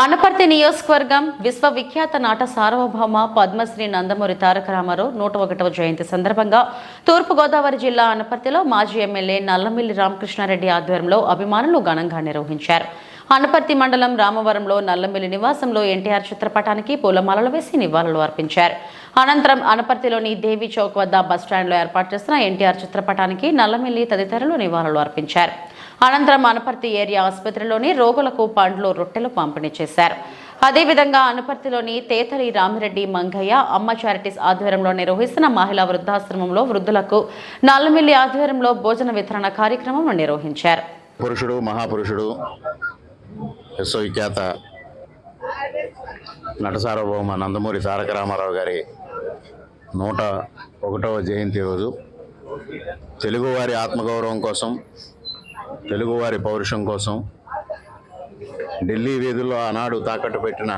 అనపర్తి నియోజకవర్గం విశ్వవిఖ్యాత నాట సార్వభౌమ పద్మశ్రీ నందమూరి తారక రామారావు నూట ఒకటవ జయంతి సందర్భంగా తూర్పుగోదావరి జిల్లా అనపర్తిలో మాజీ ఎమ్మెల్యే నల్లమిల్లి రామకృష్ణారెడ్డి ఆధ్వర్యంలో అభిమానులు ఘనంగా నిర్వహించారు. అనపర్తి మండలం రామవరంలో నల్లమిల్లి నివాసంలో ఎన్టీఆర్ చిత్రపటానికి పూలమాలలు వేసి నివాళులు అర్పించారు. అనంతరం అనపర్తిలోని దేవి చౌక్ వద్ద బస్టాండ్లో ఏర్పాటు చేసిన ఎన్టీఆర్ చిత్రపటానికి నల్లమిల్లి తదితరులు నివాళులు అర్పించారు. అనంతరం అనపర్తి ఏరియా ఆసుపత్రిలోని రోగులకు పండ్లు రొట్టెలు పంపిణీ చేశారు. అదేవిధంగా అనపర్తిలోని తేతలి రామిరెడ్డి మంగయ్య అమ్మ చారిటీస్ ఆధ్వర్యంలో నిర్వహిస్తున్న మహిళా వృద్ధాశ్రమంలో వృద్ధులకు నల్లమిల్లి ఆధ్వర్యంలో భోజన వితరణ కార్యక్రమం నిర్వహించారు. పురుషుడు మహాపురుషుడు విశ్వవిఖ్యాత నటసార్వభౌమ నందమూరి తారక రామారావు గారి నూట ఒకటవ జయంతి రోజు. తెలుగువారి ఆత్మగౌరవం కోసం తెలుగువారి పౌరుషం కోసం ఢిల్లీ వీధుల్లో ఆనాడు తాకట్టు పెట్టిన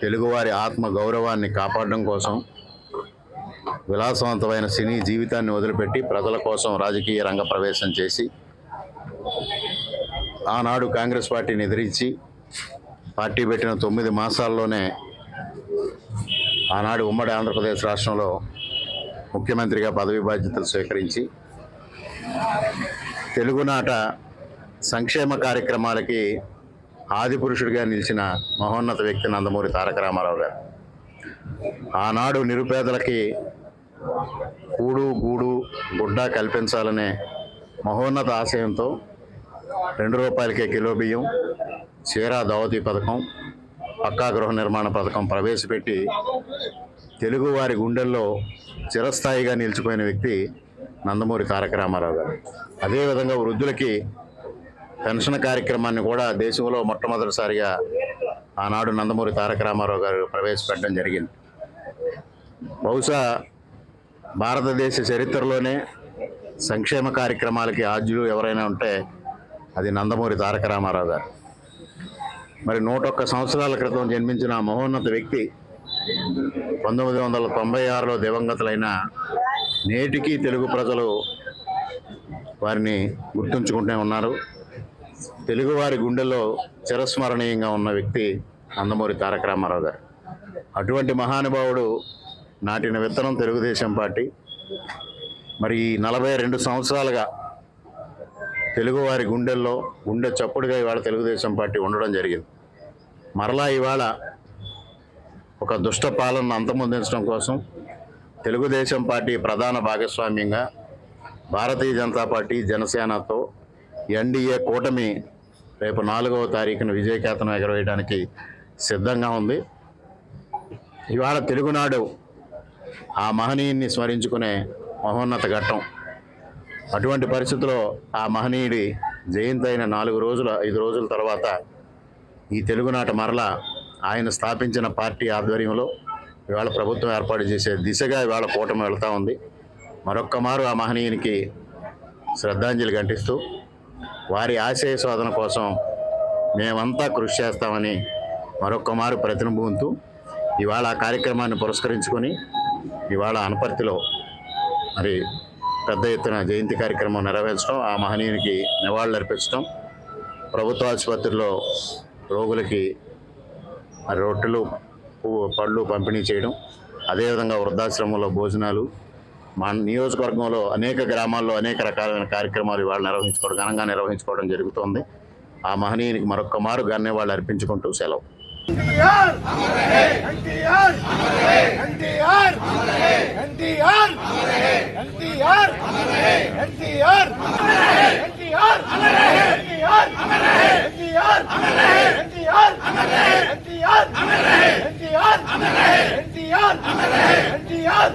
తెలుగువారి ఆత్మ గౌరవాన్ని కాపాడడం కోసం విలాసవంతమైన సినీ జీవితాన్ని వదిలిపెట్టి ప్రజల కోసం రాజకీయ రంగ ప్రవేశం చేసి ఆనాడు కాంగ్రెస్ పార్టీని ఎదిరించి పార్టీ పెట్టిన తొమ్మిది మాసాల్లోనే ఆనాడు ఉమ్మడి ఆంధ్రప్రదేశ్ రాష్ట్రంలో ముఖ్యమంత్రిగా పదవి బాధ్యతలు స్వీకరించి తెలుగునాట సంక్షేమ కార్యక్రమాలకి ఆదిపురుషుడిగా నిలిచిన మహోన్నత వ్యక్తి నందమూరి తారక రామారావు గారు. ఆనాడు నిరుపేదలకి కూడు గూడు గుడ్డ కల్పించాలనే మహోన్నత ఆశయంతో రెండు రూపాయలకే కిలో బియ్యం చీరా దావతి పథకం పక్కా గృహ నిర్మాణ పథకం ప్రవేశపెట్టి తెలుగువారి గుండెల్లో చిరస్థాయిగా నిలిచిపోయిన వ్యక్తి నందమూరి తారక రామారావు గారు. అదేవిధంగా వృద్ధులకి పెన్షన్ కార్యక్రమాన్ని కూడా దేశంలో మొట్టమొదటిసారిగా ఆనాడు నందమూరి తారక రామారావు గారు ప్రవేశపెట్టడం జరిగింది. బహుశా భారతదేశ చరిత్రలోనే సంక్షేమ కార్యక్రమాలకి ఆద్యులు ఎవరైనా ఉంటే అది నందమూరి తారక రామారావు గారు. మరి నూట ఒక్క సంవత్సరాల క్రితం జన్మించిన మహోన్నత వ్యక్తి పంతొమ్మిది వందల తొంభై ఆరులో దివంగతులైన నేటికీ తెలుగు ప్రజలు వారిని గుర్తుంచుకుంటూనే ఉన్నారు. తెలుగువారి గుండెల్లో చిరస్మరణీయంగా ఉన్న వ్యక్తి నందమూరి తారక రామారావు గారు. అటువంటి మహానుభావుడు నాటిన విత్తనం తెలుగుదేశం పార్టీ. మరి ఈ నలభై రెండు సంవత్సరాలుగా తెలుగువారి గుండెల్లో గుండె చప్పుడుగా ఇవాళ తెలుగుదేశం పార్టీ ఉండడం జరిగింది. మరలా ఇవాళ ఒక దుష్ట పాలనను అంతమొందించడం కోసం తెలుగుదేశం పార్టీ ప్రధాన భాగస్వామ్యంగా భారతీయ జనతా పార్టీ జనసేనతో ఎన్డీఏ కూటమి రేపు నాలుగవ తారీఖున విజయకేతనం ఎగరవేయడానికి సిద్ధంగా ఉంది. ఇవాళ తెలుగునాడు ఆ మహనీయుని స్మరించుకునే మహోన్నత ఘట్టం. అటువంటి పరిస్థితుల్లో ఆ మహనీయుడి జయంతి అయిన నాలుగు రోజుల ఐదు రోజుల తర్వాత ఈ తెలుగునాట మరల ఆయన స్థాపించిన పార్టీ ఆధ్వర్యంలో ఇవాళ ప్రభుత్వం ఏర్పాటు చేసే దిశగా ఇవాళ కూటమి వెళ్తూ ఉంది. మరొక్క మారు ఆ మహనీయునికి శ్రద్ధాంజలి ఘటిస్తూ వారి ఆశయ శోధన కోసం మేమంతా కృషి చేస్తామని మరొకమారు మారు ఇవాళ ఆ కార్యక్రమాన్ని పురస్కరించుకొని ఇవాళ అనపర్తిలో మరి పెద్ద ఎత్తున జయంతి కార్యక్రమం నెరవేర్చడం ఆ మహనీయునికి నివాళులర్పించడం ప్రభుత్వ ఆసుపత్రిలో రోగులకి మరి రొట్టెలు పువ్వు పళ్ళు పంపిణీ చేయడం అదేవిధంగా వృద్ధాశ్రమంలో భోజనాలు మా నియోజకవర్గంలో అనేక గ్రామాల్లో అనేక రకాలైన కార్యక్రమాలు ఇవాళ నిర్వహించుకోవడం ఘనంగా నిర్వహించుకోవడం జరుగుతోంది ఆ మహనీయునికి మరొక్క మారు వాళ్ళు అర్పించుకుంటూ సెలవు ఎన్టీఆర్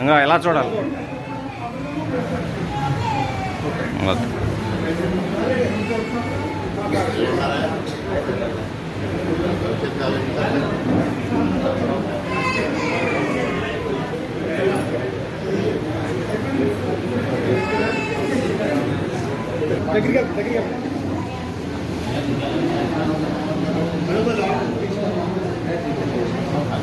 ఇంకా ఎలా చూడాలి okay. Teknikal, teknikal. Berapa lama?